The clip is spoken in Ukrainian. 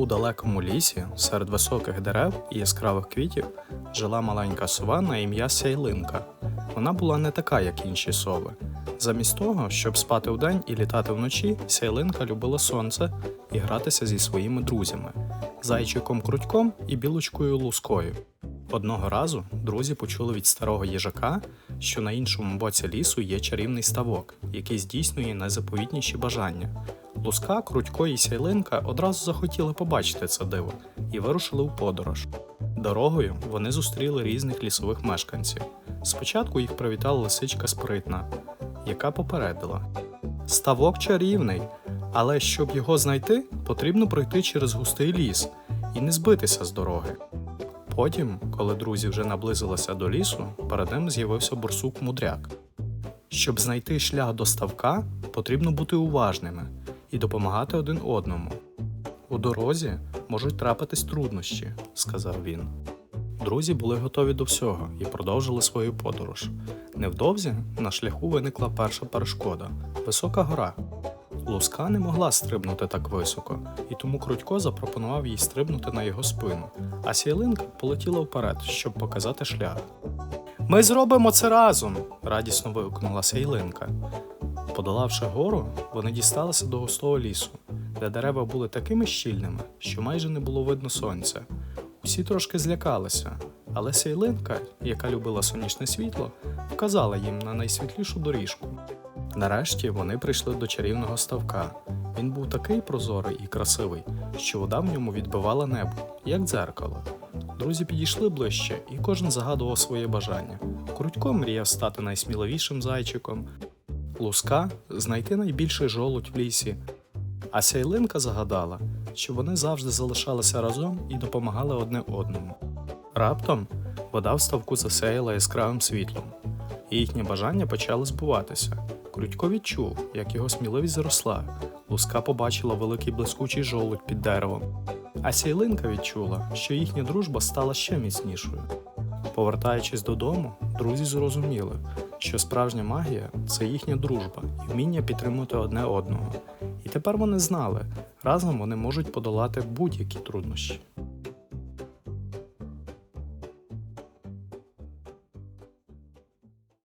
У далекому лісі, серед високих дерев і яскравих квітів, жила маленька сова на ім'я Сяйлинка. Вона була не така, як інші сови. Замість того, щоб спати вдень і літати вночі, Сяйлинка любила сонце і гратися зі своїми друзями зайчиком крутьком і білочкою лускою. Одного разу друзі почули від старого їжака, що на іншому боці лісу є чарівний ставок, який здійснює найзаповітніші бажання. Луска, Крутько і Сяйлинка одразу захотіли побачити це диво і вирушили у подорож. Дорогою вони зустріли різних лісових мешканців. Спочатку їх привітала лисичка спритна, яка попередила: Ставок чарівний, але щоб його знайти, потрібно пройти через густий ліс і не збитися з дороги. Потім, коли друзі вже наблизилися до лісу, перед ним з'явився борсук мудряк. Щоб знайти шлях до ставка, потрібно бути уважними і допомагати один одному. У дорозі можуть трапитись труднощі, сказав він. Друзі були готові до всього і продовжили свою подорож. Невдовзі на шляху виникла перша перешкода висока гора. Луска не могла стрибнути так високо, і тому Крутько запропонував їй стрибнути на його спину, а сіялинка полетіла вперед, щоб показати шлях. Ми зробимо це разом! радісно вигукнула Сяйлинка. Подолавши гору, вони дісталися до густого лісу, де дерева були такими щільними, що майже не було видно сонця. Усі трошки злякалися, але Сяйлинка, яка любила сонячне світло, вказала їм на найсвітлішу доріжку. Нарешті вони прийшли до чарівного ставка. Він був такий прозорий і красивий, що вода в ньому відбивала небо, як дзеркало. Друзі підійшли ближче, і кожен загадував своє бажання. Крутько мріяв стати найсміливішим зайчиком, Луска знайти найбільший жолудь в лісі. А Сяйлинка загадала, що вони завжди залишалися разом і допомагали одне одному. Раптом вода в ставку засяяла яскравим світлом, і їхні бажання почали збуватися. Крутько відчув, як його сміливість зросла. Луска побачила великий блискучий жолудь під деревом. А сяйлинка відчула, що їхня дружба стала ще міцнішою. Повертаючись додому, друзі зрозуміли, що справжня магія це їхня дружба і вміння підтримувати одне одного. І тепер вони знали, разом вони можуть подолати будь-які труднощі.